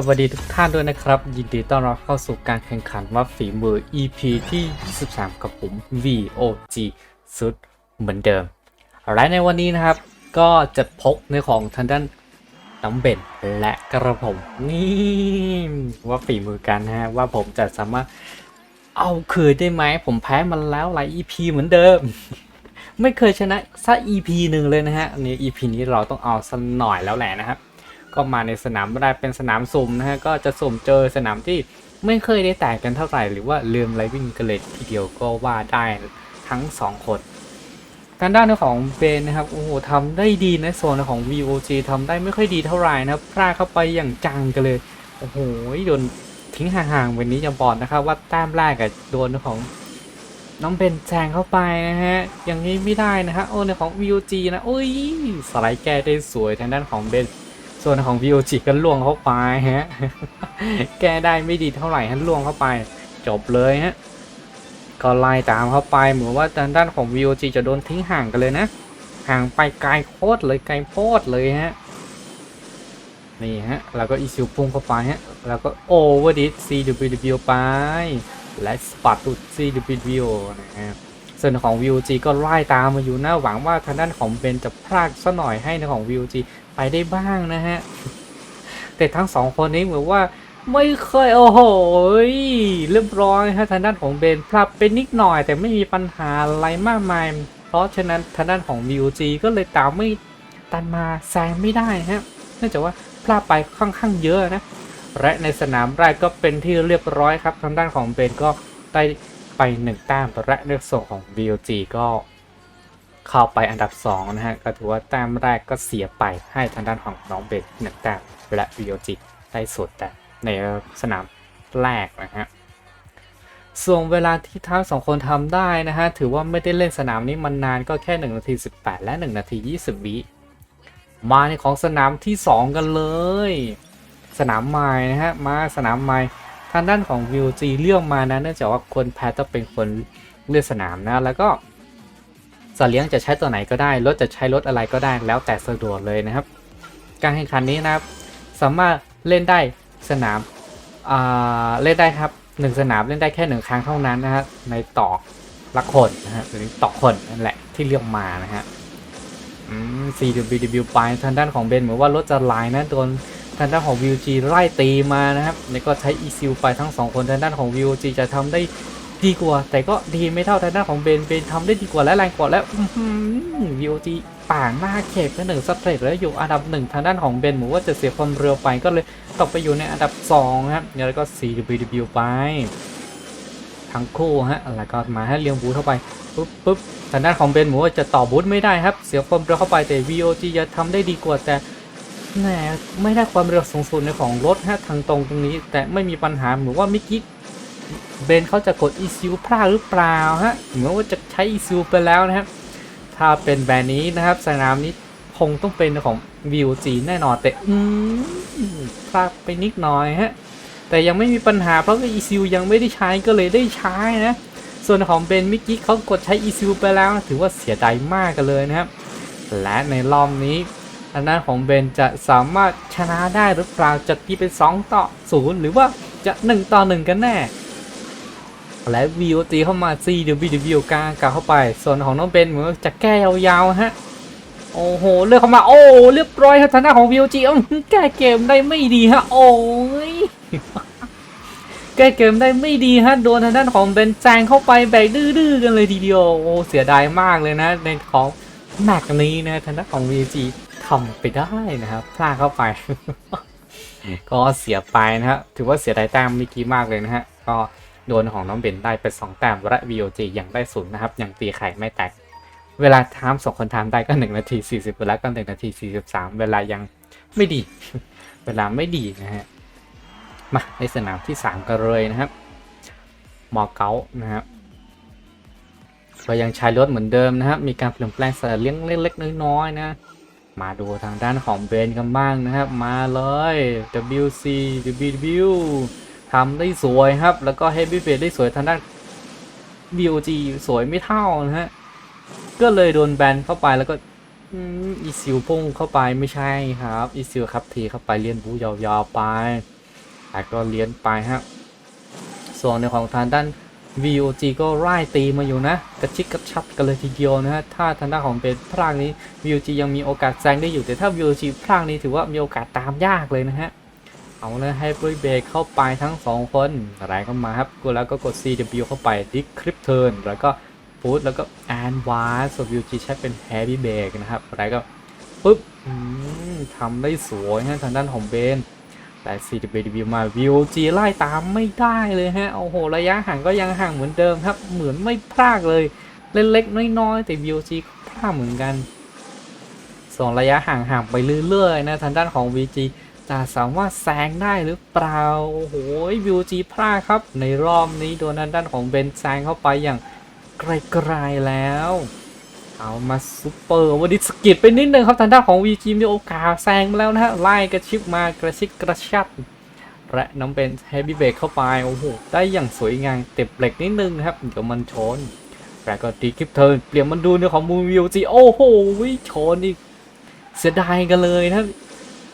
สวัสดีทุกท่านด้วยนะครับ ยินดีต้อนรับเข้าสู่การแข่งขันว่าฝีมือ EP ที่ 23 กับผม VOG สุดเหมือนเดิม และในวันนี้นะครับ ก็จะพกในของทางด้านน้ำเบนและกระผมนี่ว่าฝีมือกันนะฮะว่าผมจะสามารถเอาคืนได้ไหมผมแพ้มันแล้วหลาย EP เหมือนเดิม ไม่เคยชนะสัก EP หนึ่งเลยนะฮะอันนี้ EP นี้เราต้องเอาสักหน่อยแล้วแหละนะครับ ก็มาในสนามไม่ได้เป็นสนามสุ่มนะฮะก็จะสุ่มเจอสนามที่ไม่เคยได้แตกกันเท่าไหร่หรือว่าลืมไรวิ่งกันเลยทีเดียวก็ว่าได้ทั้ง 2 คนทางด้านของเบนนะครับโอ้โหทำได้ดีในโซนของ VOG ทำได้ไม่ค่อยดีเท่าไหร่นะครับพลาดเข้าไปอย่างจังกันเลยโอ้โหโดนทิ้งห่างๆวันนี้ยังบอกนะครับว่าแต้มแรกอะโดนของน้องเบนแซงเข้าไปนะฮะอย่างนี้ไม่ได้นะฮะโอ้ในของ VOG นะโอ้ยสไลด์แก้ได้สวยทางด้านของเบน ส่วนของ VOG ก็ล่วงเข้าไปฮะ แก้ได้ไม่ดีเท่าไหร่ฮะล่วงเข้าไป จบเลยฮะ ก็ไล่ตามเข้าไปเหมือนว่าทางด้านของ VOG จะโดนทิ้งห่างกันเลยนะ ห่างไปไกลโคตรเลยไกลโคตรเลยฮะ นี่ฮะ แล้วก็อีซิวพุ่งเข้าไปฮะ แล้วก็โอเวอร์ดิส CWW ไป และสปัดตุด CWW นะฮะส่วนของ VOG ก็ไล่ตามมาอยู่นะหวังว่าทางด้านของเบนจะพลาดซะหน่อยให้ในของ VOG ไปได้บ้างนะฮะ แต่ทั้งสองคนนี้เหมือนว่าไม่เคยโอ้โหเรียบร้อยฮะทางด้านของเบนพลาดไปนิดหน่อยแต่ไม่มีปัญหาอะไรมากมาย เพราะฉะนั้นทางด้านของ VOG ก็เลยตามไม่ตันมาแซงไม่ได้ฮะเนื่องจากว่าพลาดไปค่อนข้างเยอะนะ และในสนามแรกก็เป็นที่เรียบร้อยครับทางด้านของเบนก็ได้ไปหนึ่งแต้มและในส่วนของ VOG ก็ เข้าไปอันดับ 2 นะฮะ ก็ถือว่าแต้มแรกก็เสียไปให้ทางด้านของน้องเบนหนึ่งแต้มและ VOG ได้สุดแต่ในสนามแรกนะฮะส่วนเวลาที่ทั้งสองคนทำได้นะฮะ ถือว่าไม่ได้เล่นสนามนี้มันนานก็แค่ 1 นาที 18 และ 1 นาที 20 วิมาในของสนามที่ 2 กันเลย สนามไม้นะฮะ มาสนามไม้ทางด้านของ VOG เลือกมานะเนื่องจากว่าคนแพ้ต้องเป็นคนเลือกสนามนะ แล้วก็ สัตว์เลี้ยงจะใช้ตัวไหนก็ได้รถจะใช้รถอะไรก็ได้แล้วแต่สะดวกเลยนะครับ การแข่งขันนี้นะครับ สามารถเล่นได้สนามาเล่นได้ครับหนึ่งสนามเล่นได้แค่หนึ่งครั้งเท่านั้นนะฮะในต่อละคนนะฮะหรือต่อคนนั่นแหละที่เลือกมานะฮะอืม CWW ไปทางด้านของเบนเหมือนว่ารถจะลายนะโดนทางด้านของ VG ไล่ตีมานะครับแล้วก็ใช้ ECU ไปทั้งสองคนทางด้านของ VG จะทำได้ ดีกว่า แต่ก็ดีไม่เท่าทางด้านของเบนเบนทำได้ดีกว่าและแรงกว่าแล้ววีโอจีป่างหน้าเขตก็หนึ่งสเตรทแล้วอยู่อันดับหนึ่งทางด้านของเบนหมือนว่าจะเสียความเร็วไปก็เลยตกไปอยู่ในอันดับ2ครับแล้วก็ CWW ไป ทั้งคู่ฮะแล้วก็มาให้เลี้ยงบูทเข้าไปปุ๊บปุ๊บทางด้านของเบนหมือนว่าจะต่อบูทไม่ได้ครับ เสียความเร็วเข้าไปแต่ VOG จะทำได้ดีกว่าแต่แหมไม่ได้ความเร็วสูงสุดในของรถฮะทางตรงตรงนี้ แต่ไม่มีปัญหาเหมือนว่าเมื่อกี้ เบนเขาจะกด ECU พลาดหรือเปล่าฮะเหมือนว่าจะใช้ ECU ไปแล้วนะครับ ถ้าเป็นแบบนี้นะครับสนามนี้คงต้องเป็นของ VOG แน่นอนแต่อืมพลาดไปนิดหน่อยฮะแต่ยังไม่มีปัญหาเพราะว่า ECU ยังไม่ได้ใช้ก็เลยได้ใช้นะ ส่วนของเบนมื่อกี้เขากดใช้ ECU ไปแล้ว ถือว่าเสียดายมากกันเลยนะครับ และในรอบนี้อันนั้นของเบนจะสามารถชนะได้หรือเปล่าจะตีเป็น 2 ต่อ 0 หรือว่าจะ 1 ต่อ 1 กันแน่ และ VOT เข้ามา CWW กลางกลับเข้าไป ส่วนของน้องเบนเหมือนจะแก้ยาวๆฮะ โอ้โห เลือกเข้ามา โอ้เรียบร้อยครับทางด้านของ VOG อื้อหือแก้เกมได้ไม่ดีฮะ โอ้ย แก้เกมได้ไม่ดีฮะ โดนทางด้านของเบนแซงเข้าไปแบกดื้อๆกันเลยทีเดียว โอ้เสียดายมากเลยนะ ในของแมตช์นี้นะทางด้านของ VOG ทำไปได้นะครับ พลาดเข้าไป ก็เสียไปนะฮะ ถือว่าเสียดายแต้มเมื่อกี้มากเลยนะฮะ ก็ โดนของน้องเบนได้ไป2แต้มและ VOG ยังได้ศูนย์นะครับยังตีไข่ไม่แตก เวลาทามสองคนทามได้ก็ 1 นาที 40 เวลาก็ 1 นาที 43 เวลายังไม่ดี เวลาไม่ดีนะฮะ มาในสนามที่ 3 กันเลยนะครับ มอเกานะครับก็ยังใช้รถเหมือนเดิมนะครับ มีการเปลี่ยนแปลงสเลี้ยงเล็กๆน้อยๆนะ มาดูทางด้านของเบนกันบ้างนะครับ มาเลย WC WW ทำได้สวยครับ แล้วก็ Heavy f a ได้สวยทางด้าน BOG สวยไม่เท่านะฮะ ก็เลยโดนแบนเข้าไปแล้วก็อีซิวพุ่งเข้าไปไม่ใช่ครับ อีซิวครับทีเข้าไปเลียนบูยาวๆไปแต่ก็เลี้ยนไปฮะ ส่วนในของทางด้าน VOG ก็ไล่ตีมาอยู่นะ กระชิดกระชับกันเลยทีเดียวนะฮะ ถ้าทางด้านของเป็นพรางนี้ VOG ยังมีโอกาสแซงได้อยู่ แต่ถ้า VOG พรางนี้ถือว่ามีโอกาสตามยากเลยนะฮะ เอาเลยให้บริเบรกเข้าไปทั้ง 2 คนอะไรเข้ามาครับกูแล้วก็กด CW เข้าไปดิคลิปเทิร์นแล้วก็ฟูดแล้วก็แอนวาร์ส่วน VOG ใช้เป็นแฮร์รี่เบรกนะครับอะไรก็ปุ๊บทำได้สวยฮะทางด้านของเบนแต่ CW มา VOG ไล่ตามไม่ได้เลยฮะโอ้โหระยะห่างก็ยังห่างเหมือนเดิมครับ เหมือนไม่พลากเลย เล็กๆน้อยๆแต่ VOG ก็พลาดเหมือนกันส่วนระยะห่างๆไปเรื่อยๆนะทางด้านของ VG จะสามารถแซงได้หรือเปล่า โอ้โห VOG พลาดครับ ในรอบนี้โดนทางด้านของเบนแซงเข้าไปอย่างไกลๆแล้ว เอามาซูเปอร์วันนี้สกิดไปนิดนึงครับทางด้านของ VG มีโอกาสแซงแล้วนะฮะไล่กระชิบมากระชิดกระชับและน้องเป็นเฮฟวี่เบรกเข้าไปโอ้โหได้อย่างสวยงามเต็บเหล็กนิดนึงครับเดี๋ยวมันชนแต่ก็ดีคลิปเทิร์นเปลี่ยนมันดูในของมูวิวจีโอ้โหชนอีกเสียดายกันเลยนะ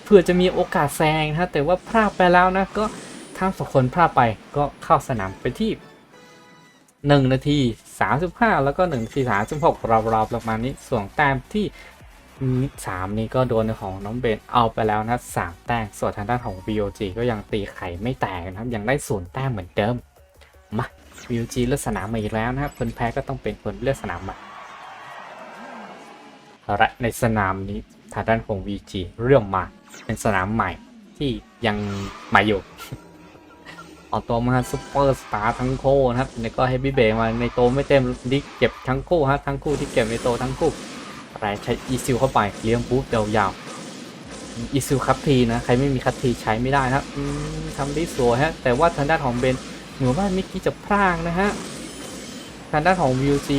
เพื่อจะมีโอกาสแซงนะแต่ว่าพลาดไปแล้วนะก็ทั้งสองคนพลาดไปก็เข้าสนามไปที่หนึ่งนาทีสามสิบห้าแล้วก็หนึ่งนาทีสามสิบหกราวๆประมาณนี้ส่วนแต้มที่สามนี้ก็โดนของน้องเบนเอาไปแล้วนะสามแต้มส่วนทางด้านของ VOG ก็ยังตีไข่ไม่แตกนะครับ ยังได้ศูนย์แต้มเหมือนเดิม มา VOG เลือกสนามมาอีกแล้วนะครับคนแพ้ก็ต้องเป็นคนเลือกสนามใหมาและในสนามนี้ทางด้านของ VG เรื่องมา เป็นสนามใหม่ที่ยังใหม่อยู่เอาตัวมาซุปเปอร์สตาร์ทั้งคู่นะครับ แล้วก็ให้บิเบรกมาในโตไม่เต็มดิเก็บทั้งคู่ฮะทั้งคู่ที่เก็บในโตทั้งคู่อะไรใช้อีซิลเข้าไปเลี้ยงบูฟยาวๆอีซิลคัตทีนะ ใครไม่มีคัตทีใช้ไม่ได้นะครับทำได้สวยฮะ แต่ว่าทางด้านของเบนเหมือนว่ามิกกี้จะพลางนะฮะ ทางด้านของวิวจี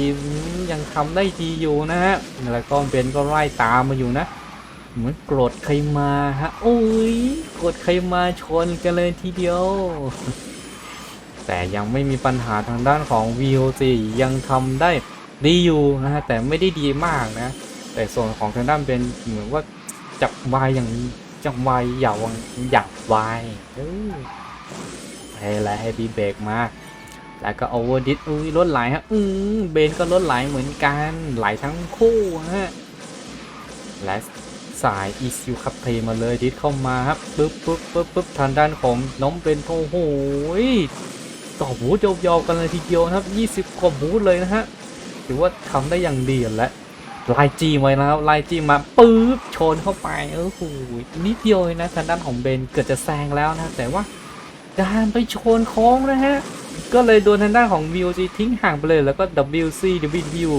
ยังทำได้ดีอยู่นะฮะ แล้วก็เบนก็ไล่ตามมาอยู่นะ เหมือนโกรธใครมาฮะโอ้ยโกรธใครมาชนกันเลยทีเดียว แต่ยังไม่มีปัญหาทางด้านของ VOC ยังทำได้ดีอยู่นะฮะแต่ไม่ได้ดีมากนะ แต่ส่วนของทางด้านเป็นเหมือนว่าจับวายอย่างจับวายอย่าวังอยากวายเออให้แล้วให้บีเบรกมาแล้วก็โอเวอร์ดิสอุ้ยลดไหลฮะ อืมเบนก็ลดไหลเหมือนกันไหลทั้งคู่ฮะและ สายอีซิวคับเทมาเลยดิสเข้ามาครับปึ๊บปึ๊บปึ๊บปึ๊บทางด้านของน้องเบนโอ้โหต่อบูธยาวๆกันเลยทีเดียวนะครับ20กว่าบูธเลยนะฮะถือว่าทำได้อย่างดีแล้วไลายจีไว้แล้วไลายจีมาปึ๊บชนเข้าไปเออโหนิดเดียวนะทางด้านของเบนเกือบจะแซงแล้วนะแต่ว่าดันไปชนโค้งนะฮะก็เลยโดนทางด้านของ VOG ทิ้งห่างไปเลยแล้วก็ WC WW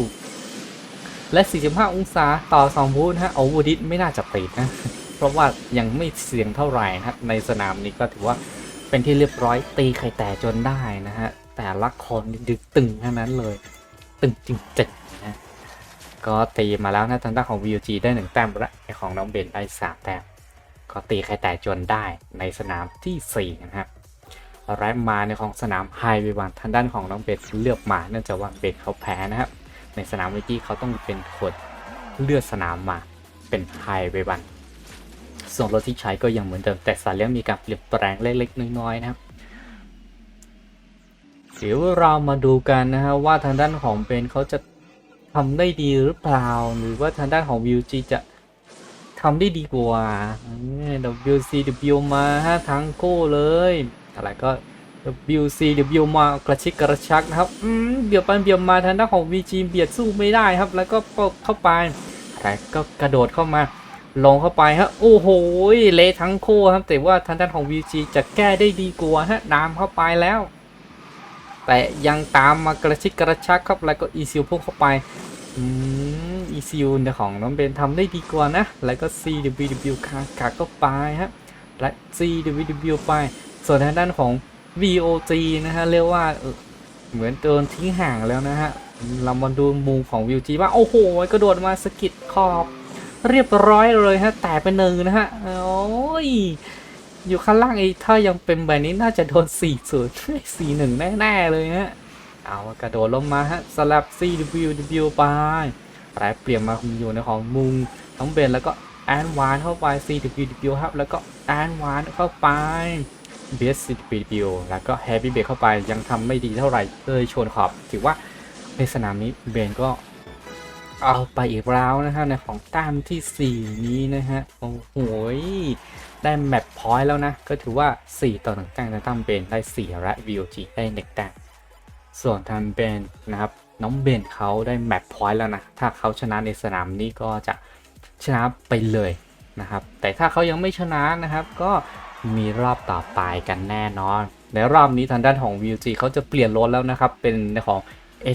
และ 45 องศาต่อ2บูธฮะโอเวอร์ดิสไม่น่าจะติดนะ เพราะว่ายังไม่เสี่ยงเท่าไหร่นะในสนามนี้ก็ถือว่าเป็นที่เรียบร้อยตีไข่แต่จนได้นะฮะ แต่ละคนนี่ดึกตึงทั้งนั้นเลย ตึงจริงๆนะก็ตีมาแล้วนะทางด้านของ VOG ได้1แต้มและไอของน้องเบนได้3แต้มก็ตีไข่แต่จนได้ในสนามทีสี่4นะครับแรมมาในของสนามไฮเววันทางด้านของน้องเบสเลือกมาเนื่องจากว่าเบสเขาแพ้นะครับ ในสนามเมื่อกี้เขาต้องเป็นคนเลือกสนามมาเป็นไฮเววันส่วนรถที่ใช้ก็ยังเหมือนเดิม แต่สายเลี้ยงมีการเปลี่ยนแปลงเล็กๆน้อยๆนะครับเดี๋ยวเรามาดูกันนะฮะว่าทางด้านของเบนเขาจะทำได้ดีหรือเปล่า หรือว่าทางด้านของ VG จะทำได้ดีกว่าเนี่ย WCW มาฮะทั้งคู่เลย อะไรก็ WCW มากระชิกกระชักนะครับอืมเบียดไปเบียดมาทางด้านของ VG เบียดสู้ไม่ได้ครับ แล้วก็ปกเข้าไปแต่ก็กระโดดเข้ามา ลงเข้าไปฮะโอ้โหเละทั้งคู่ครับแต่ว่าทางด้านของ VG จะแก้ได้ดีกว่าฮะนามเข้าไปแล้ว แต่ยังตามมากระชิกกระชักครับแล้วก็อีซิลพุ่งเข้าไปอืมอีซิลเนี่ยของน้องเบนทำได้ดีกว่านะ แล้วก็ CWW คากาก็ไปฮะและ CWW ไปส่วนทางด้านของ VOG นะฮะเรียกว่าเหมือนโดนทิ้งห่างแล้วนะฮะเรามาดูมุมของ VOG ว่าโอ้โหกระโดดมาสะกิดขอบเรียบร้อยเลยฮะแต่เป็นหนึ่งนะฮะโอ้ยอยู่ข้างล่างไอ้ถ้ายังเป็นแบบนี้น่าจะโดน4 0 4 1แน่ๆเลยฮะเอากระโดดลงมาฮะสลับ CWW ไปแปรเปลี่ยนมาอยู่ในของมุงน้องเบนแล้วก็แอนวานเข้าไป CWW ครับแล้วก็แอนวานเข้าไป b s c p b แล้วก็ Heavy b r a k เข้าไปยังทำไม่ดีเท่าไหร่เลยชนขอบ ถือว่าในสนามนี้เบนก็เอาไปอีกแล้วนะฮะในของต้มทีสี่ 4 นี้นะฮะ โอ้โหได้แมปพอยต์แล้วนะ ก็ถือว่า 4 ต่อหนึ่งแต้มในตั้มเบนได้ 4 และ VOG ได้หนึ่งแต้มส่วนทางเบนนะครับ น้องเบนเขาได้แมปพอยต์แล้วนะ ถ้าเขาชนะในสนามนี้ก็จะชนะไปเลยนะครับ แต่ถ้าเขายังไม่ชนะนะครับ ก็ มีรอบต่อไปกันแน่นอน ในรอบนี้ทางด้านของ VG เขาจะเปลี่ยนรถแล้วนะครับ เป็นในของ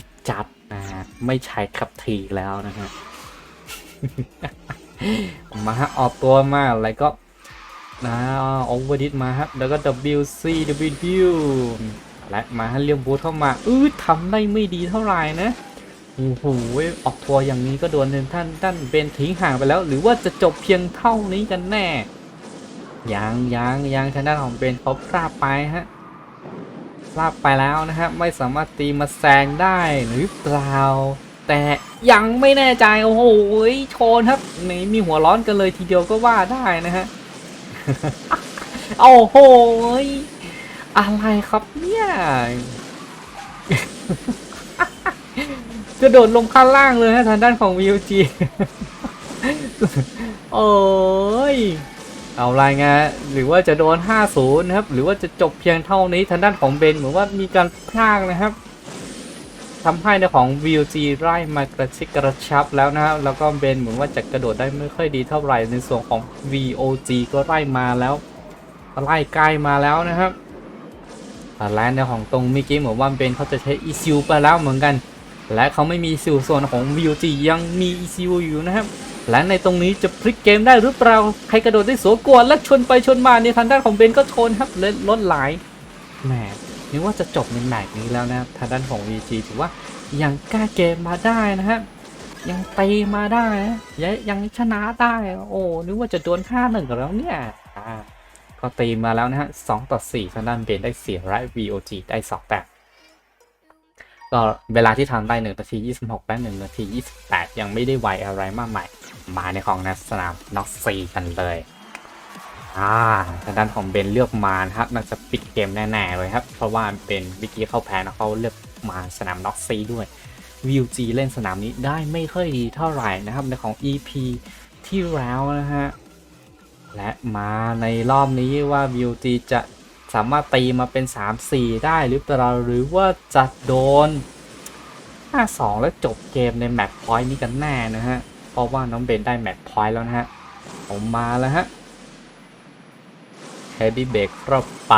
X จัดนะฮะไม่ใช้ขับทีแล้วนะฮะมาฮะออกตัวมาแล้วก็นะโอเวอร์ดิสมาครับแล้วก็ WC W และมาฮะเรียมบูทเข้ามาอื้อทำได้ไม่ดีเท่าไหร่นะโอ้โหออกตัวร์อย่างนี้ก็โดนท่านท่านเบนทิ้งห่างไปแล้ว หรือว่าจะจบเพียงเท่านี้กันแน่ ยังยังยังทางด้านของเบนเขาพลาดไปฮะพลาดไปแล้วนะฮะไม่สามารถตีมาแซงได้หรือเปล่า แต่ยังไม่แน่ใจโอ้โหโชนครับนี่มีหัวร้อนกันเลยทีเดียวก็ว่าได้นะฮะโอ้โหอะไรครับเนี่ยกระโดดลงข้างล่างเลยฮะทางด้านของ VLG โอ้ย เอารายงานหรือว่าจะโดน 50 นะครับ หรือว่าจะจบเพียงเท่านี้ทางด้านของเบนเหมือนว่ามีการพลาดนะครับทำให้ในของ VLG ไล่มากระชิดกระชับแล้วนะครับแล้วก็เบนเหมือนว่าจะกระโดดได้ไม่ค่อยดีเท่าไหร่ในส่วนของ VOG ก็ไล่มาแล้วไล่ใกล้มาแล้วนะครับและในของตรงเมื่อกี้เหมือนว่าเบนเขาจะใช้ ECU ไปแล้วเหมือนกัน และเขาไม่มี ECU ส่วนของ VOG ยังมี ECU อยู่นะครับ และในตรงนี้จะพลิกเกมได้หรือเปล่า ใครกระโดดได้สวยกว่าและชนไปชนมาในยทางด้านของเบนก็ชนครับเล่นรถไหลายแหมนึกว่าจะจบในแมตช์นี้แล้วนะครับทางด้านของ VG ถือว่ายังกล้าเกมมาได้นะครับยังตีมาได้นะยังยังชนะได้โอ้นึกว่าจะโดนค่าหนึ่งแล้วเนี่ยก็ตีมาแล้วนะฮะสองต่อสี่ทางด้านเบนได้เสียและ VOG ได้สองแต้มก็เวลาที่ทำได้1นาที 26 และ1นาที 28 ยังไม่ได้ไวอะไรมากมาย มาในของนักสนามน็อกซีกันเลยอ่าทางด้านของเบนเลือกมานะครับน่าจะปิดเกมแน่ๆเลยครับ เพราะว่าเป็นวิกกี้เข้าแพ้นะเขาเลือกมาสนามน็อกซีด้วย VG เล่นสนามนี้ได้ไม่ค่อยดีเท่าไหร่นะครับในของ EP ที่แล้วนะฮะและมาในรอบนี้ว่า VG จะสามารถตีมาเป็น 3-4 ได้หรือเปล่าหรือว่าจะโดน 5-2 แล้วจบเกมในแมตช์พอยต์นี้กันแน่นะฮะ เพราะว่าน้องเบนได้แมตช์พอยต์แล้วนะฮะผมมาแล้วฮะเฮดดี้เบรกรอบไป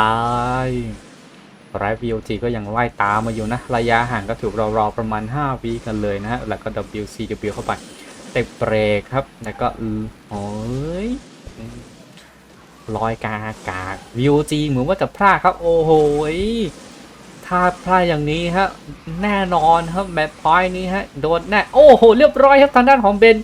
ไร VOG ก็ยังไล่ตามมาอยู่นะ ระยะห่างก็ถือรอๆประมาณ 5วิกันเลยนะฮะ แล้วก็ WCW เข้าไป เตะเบรกครับ แล้วก็โอ้ยลอยกางอากาศ VOG เหมือนว่าจะพลาดครับ โอ้โหย ถ้าพลาดอย่างนี้ฮะแน่นอนครับแมตช์พอยนี้ฮะโดนแน่โอ้โหเรียบร้อยครับทางด้านของเบน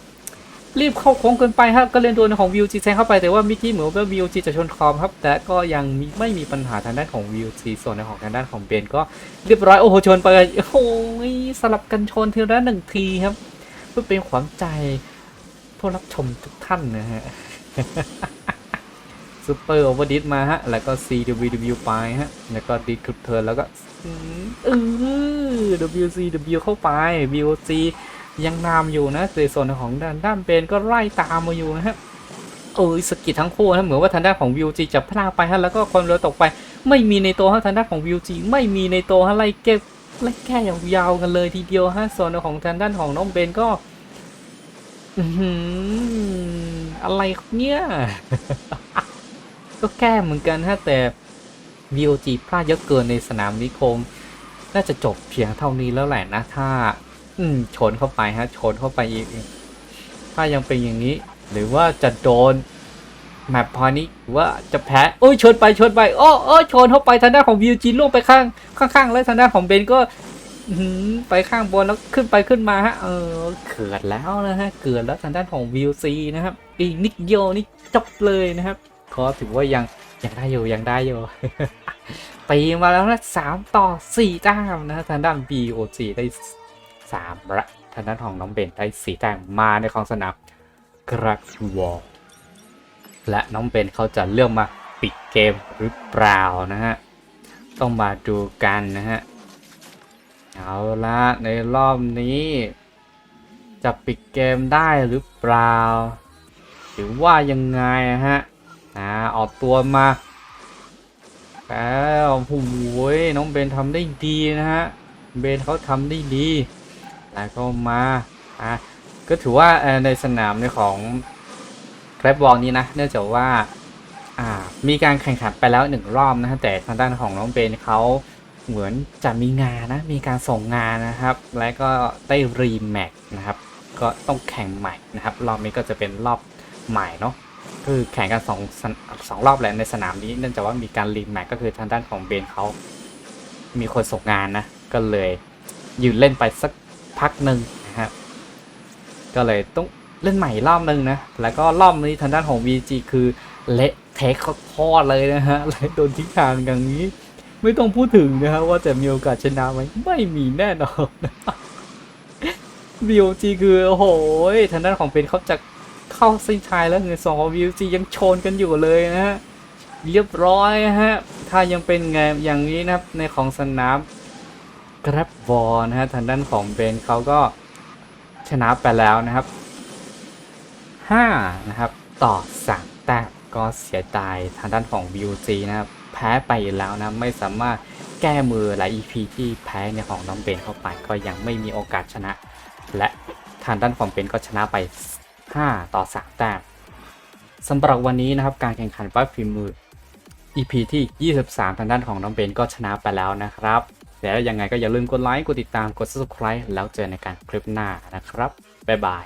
รีบเข้าโค้งเกินไปครับก็เล่นโดนของ VOG แซงเข้าไปแต่ว่าเมื่อกี้เหมือนว่า VOG จะชนคอมครับแต่ก็ยังมีไม่มีปัญหาทางด้านของ VOG ส่วนในของทางด้านของเบนก็เรียบร้อยโอ้โหชนไปโอ้โหสลับกันชนทีละหนึ่งทีครับ เพื่อเป็นขวัญใจผู้รับชมทุกท่านนะฮะ ซูเปอร์โอเวอร์ดิสมาฮะ แล้วก็ CWW ไปฮะ แล้วก็ดิสคลิปเทิร์นแล้วก็เออ WCW เข้าไป VOC ยังนำอยู่นะในส่วนของด้านด้านเบนก็ไล่ตามมาอยู่นะฮะเออสกิดทั้งคู่นะเหมือนว่าทางด้านของ VOG จะพลาดไปฮะแล้วก็ความเร็วตกไป ไม่มีในตัวฮะทางด้านของ VOG ไม่มีในตัวฮะไล่เก็บไล่แก้ยาวๆกันเลยทีเดียวฮะส่วนของทางด้านของน้องเบนก็อือหือะไรเนี่ย ก็แก้เหมือนกันฮะแต่ VOG พลาดเยอะเกินในสนามนี้คง น่าจะจบเพียงเท่านี้แล้วแหละนะถ้า อืมชนเข้าไปฮะชนเข้าไปอีก ถ้ายังเป็นอย่างนี้ หรือว่าจะโดนแมปพอนี้หรือว่าจะแพ้โอ้ยชนไปชนไปโอ้โอ้ชนเข้าไปทางด้านของ VOG ล่วงไปข้างข้างๆแล้วทางด้านของเบนก็ไปข้างบนแล้วขึ้นไปขึ้นมาฮะเออเกิดแล้วนะฮะเกิดแล้วทางด้านของ VOC นะครับอีกนิดเดียวนี่จบเลยนะครับ ก็ถือว่ายังยังได้อยู่ยังได้อยู่ตีมาแล้วนะสามต่อสี่แต้มนะฮะทางด้าน BOG ได้สามละทางด้านของน้องเบนได้สี่แต้มมาในของสนามกรักวอลและน้องเบนเขาจะเลือกมาปิดเกมหรือเปล่านะฮะต้องมาดูกันนะฮะเอาละในรอบนี้ จะปิดเกมได้หรือเปล่า หรือว่ายังไงอะฮะ อ่าออกตัวมาแล้วโอ้โหน้องเบนทำได้ดีนะฮะ เบนเขาทำได้ดี แล้วก็มา อะ ก็ถือว่าในสนามในของแกร็บบอลนี้นะ เนื่องจากว่า อ่า มีการแข่งขันไปแล้วหนึ่งรอบนะฮะ แต่ทางด้านของน้องเบนเขาเหมือนจะมีงานนะ มีการส่งงานนะครับ และก็ได้รีแมตช์นะครับ ก็ต้องแข่งใหม่นะครับ รอบนี้ก็จะเป็นรอบใหม่เนาะ คือแข่งกันสองสองรอบแหละในสนามนี้เนื่องจากว่ามีการรีแมตช์ก็คือทางด้านของเบนเขามีคนส่งงานนะ ก็เลยยืนเล่นไปสักพักหนึ่งนะครับก็เลยต้องเล่นใหม่รอบนึงนะ แล้วก็รอบนี้ทางด้านของ VG คือเละเทะเขาทอดเลยนะฮะและโดนทิ้งทางอย่างนี้ ไม่ต้องพูดถึงนะฮะว่าจะมีโอกาสชนะไหมไม่มีแน่นอน VG คือโอ้โหทางด้านของเป็นเขาจะ เข้าเส้นชัยแล้วเงินสองของ VOG ยังโชนกันอยู่เลยนะฮะเรียบร้อยนะฮะ ถ้ายังเป็นไงอย่างนี้นะครับในของสนามกราฟบอลนะฮะทางด้านของเบนเขาก็ชนะไปแล้วนะครับ 5 นะครับต่อ3แต้มก็เสียดายทางด้านของ VOG นะครับ แพ้ไปแล้วนะ ไม่สามารถแก้มือหลาย EP ที่แพ้ในของน้องเบนเข้าไป ก็ยังไม่มีโอกาสชนะ และทางด้านของเบนก็ชนะไป 5 ต่อ 3 แต้มสำหรับวันนี้นะครับการแข่งขันวัดฝีมือ EP ที่ 23 ทางด้านของน้องเบนก็ชนะไปแล้วนะครับ แล้วยังไงก็อย่าลืมกดไลค์ กดติดตาม กด subscribe แล้วเจอในการคลิปหน้านะครับ บ๊ายบาย